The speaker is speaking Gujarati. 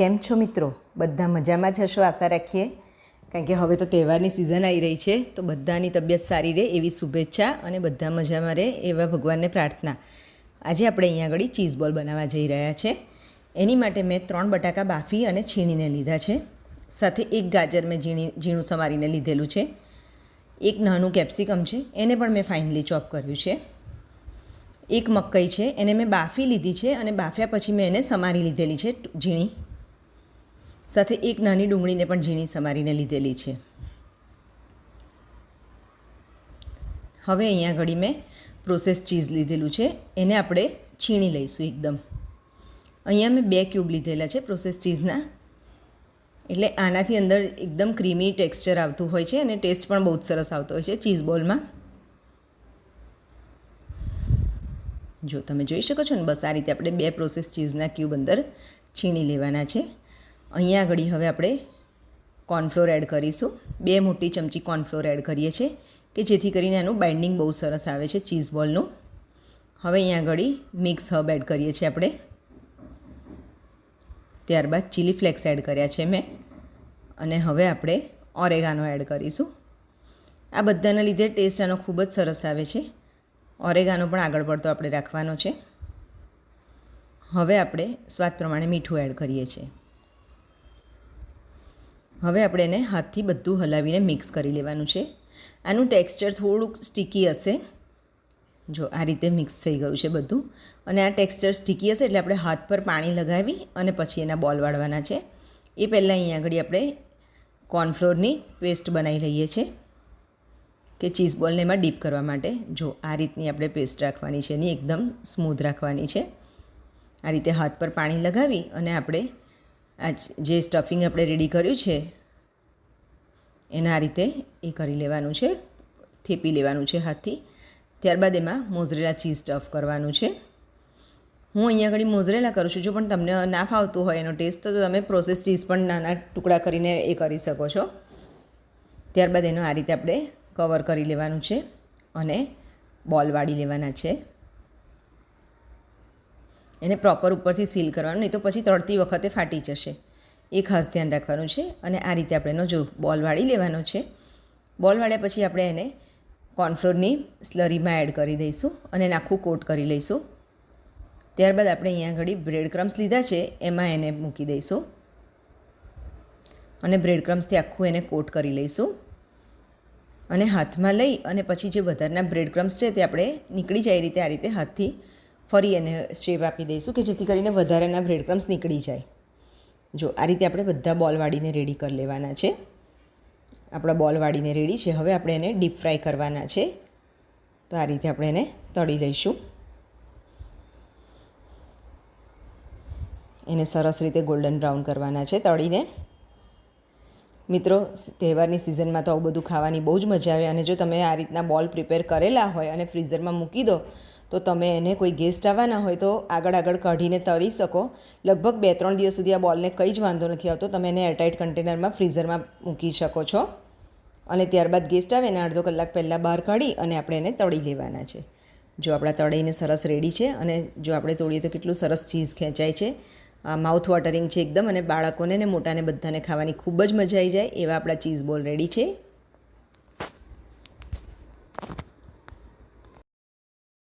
કેમ છો મિત્રો? બધા મજામાં જ હશો? આશા રાખીએ. કારણ કે હવે તો તહેવારની સિઝન આવી રહી છે, તો બધાની તબિયત સારી રહે એવી શુભેચ્છા અને બધા મજામાં રહે એવા ભગવાનને પ્રાર્થના. આજે આપણે અહીંયા આગળ ચીઝ બોલ બનાવવા જઈ રહ્યા છે. એની માટે મેં ત્રણ બટાકા બાફી અને છીણીને લીધા છે. સાથે એક ગાજર મેં ઝીણી, ઝીણું સમારીને લીધેલું છે. એક નાનું કેપ્સિકમ છે, એને પણ મેં ફાઇનલી ચોપ કર્યું છે. એક મકાઈ છે, એને મેં બાફી લીધી છે અને બાફ્યા પછી મેં એને સમારી લીધેલી છે ઝીણી. સાથે એક નાની ડુંગળીને પણ ઝીણી સમારીને લીધેલી છે. હવે અહીંયા ઘડી મેં પ્રોસેસ ચીઝ લીધેલું છે. એને આપણે છીણી લઈશું એકદમ. અહીંયા મેં બે ક્યુબ લીધેલા છે પ્રોસેસ ચીઝના એટલે આનાથી અંદર એકદમ ક્રીમી ટેક્સચર આવતું હોય છે અને ટેસ્ટ પણ બહુ જ સરસ આવતો હોય છે ચીઝ બોલમાં જો તમે જોઈ શકો છો ને, બસ આ રીતે આપણે બે પ્રોસેસ ચીઝના ક્યુબ અંદર છીણી લેવાના છે. અહીંયા આગળ હવે આપણે કોર્નફ્લોર એડ કરીશું. બે મોટી ચમચી કોર્નફ્લોર એડ કરીએ છીએ, કે જેથી કરીને એનું બાઇન્ડિંગ બહુ સરસ આવે છે ચીઝ બોલનું હવે અહીંયા આગળ મિક્સ હબ એડ કરીએ છીએ આપણે. ત્યારબાદ ચીલી ફ્લેક્સ એડ કર્યા છે મેં. અને હવે આપણે ઓરેગાનો એડ કરીશું. આ બધાના લીધે ટેસ્ટ આનો ખૂબ જ સરસ આવે છે. ઓરેગાનો પણ આગળ પડતો આપણે રાખવાનો છે. હવે આપણે સ્વાદ પ્રમાણે મીઠું એડ કરીએ છીએ. હવે આપણે એને હાથથી બધું હલાવીને મિક્સ કરી લેવાનું છે. આનું ટેક્સચર થોડુંક સ્ટીકી હશે. જો આ રીતે મિક્સ થઈ ગયું છે બધું. અને આ ટેક્સચર સ્ટીકી હશે એટલે આપણે હાથ પર પાણી લગાવી અને પછી એના બોલ વાળવાના છે. એ પહેલાં અહીંયા આગળ આપણે કોર્નફ્લોરની પેસ્ટ બનાવી લઈએ છીએ કે ચીઝ બોલને એમાં ડીપ કરવા માટે. જો આ રીતની આપણે પેસ્ટ રાખવાની છે એની એકદમ સ્મૂધ રાખવાની છે. આ રીતે હાથ પર પાણી લગાવી અને આપણે આ જે સ્ટફિંગ આપણે રેડી કર્યું છે, એના આ રીતે એ કરી લેવાનું છે, થેપી લેવાનું છે હાથથી. ત્યારબાદ એમાં મોઝરેલા ચીઝ સ્ટફ કરવાનું છે. હું અહીંયા આગળ મોઝરેલા કરું છું, જો પણ તમને ના ફાવતું હોય એનો ટેસ્ટ તો તમે પ્રોસેસ ચીઝ પણ નાના ટુકડા કરીને એ કરી શકો છો. ત્યારબાદ એનો આ રીતે આપણે કવર કરી લેવાનું છે અને બોલ વાળી લેવાના છે. એને પ્રોપર ઉપરથી સીલ કરવાનું, નહીં તો પછી તળતી વખતે ફાટી જશે. એ ખાસ ધ્યાન રાખવાનું છે અને આ રીતે આપણે એનો જો બોલ વાળી લેવાનો છે. બોલ વાળ્યા પછી આપણે એને કોર્નફ્લોરની સ્લરીમાં એડ કરી દઈશું અને એને આખું કોટ કરી લઈશું. ત્યારબાદ આપણે અહીંયા ઘડી બ્રેડ ક્રમ્સ લીધા છે, એમાં એને મૂકી દઈશું. અને બ્રેડ ક્રમ્સથી આખું એને કોટ કરી લઈશું. અને હાથમાં લઈ અને પછી જે વધારના બ્રેડ ક્રમ્સ છે તે આપણે નીકળી જાય રીતે આ રીતે હાથથી ફરી એને શેપ આપી દઈશું કે જેથી કરીને વધારાના બ્રેડ ક્રમ્સ નીકળી જાય. જો આ રીતે આપણે બધા બોલ વાળીને રેડી કરી લેવાના છે. આપણા બોલ વાળીને રેડી છે. હવે આપણે એને ડીપ ફ્રાય કરવાના છે. તો આ રીતે આપણે એને તળી લઈશું એને સરસ રીતે ગોલ્ડન બ્રાઉન કરવાના છે તળીને. મિત્રો, તહેવારની સિઝનમાં તો આવું બધું ખાવાની બહુ જ મજા આવે અને જો તમે આ રીતના બોલ પ્રિપેર કરેલા હોય અને ફ્રીઝરમાં મૂકી દો તો તમે એને કોઈ ગેસ્ટ આવવાના હોય તો આગળ આગળ કાઢીને તળી શકો. લગભગ બે ત્રણ દિવસ સુધી આ બોલને કંઈ જ વાંધો નથી આવતો. તમે એને એરટાઇટ કન્ટેનરમાં ફ્રીઝરમાં મૂકી શકો છો. અને ત્યારબાદ ગેસ્ટ આવે એને અડધો કલાક પહેલાં બહાર કાઢી અને આપણે એને તળી લેવાના છે. જો આપણા તળીને સરસ રેડી છે અને જો આપણે તોડીએ તો કેટલું સરસ ચીઝ ખેંચાય છે. આ માઉથ વોટરિંગ છે એકદમ અને બાળકોને ને મોટાને બધાને ખાવાની ખૂબ જ મજા આવી જાય એવા આપણા ચીઝ બોલ રેડી છે.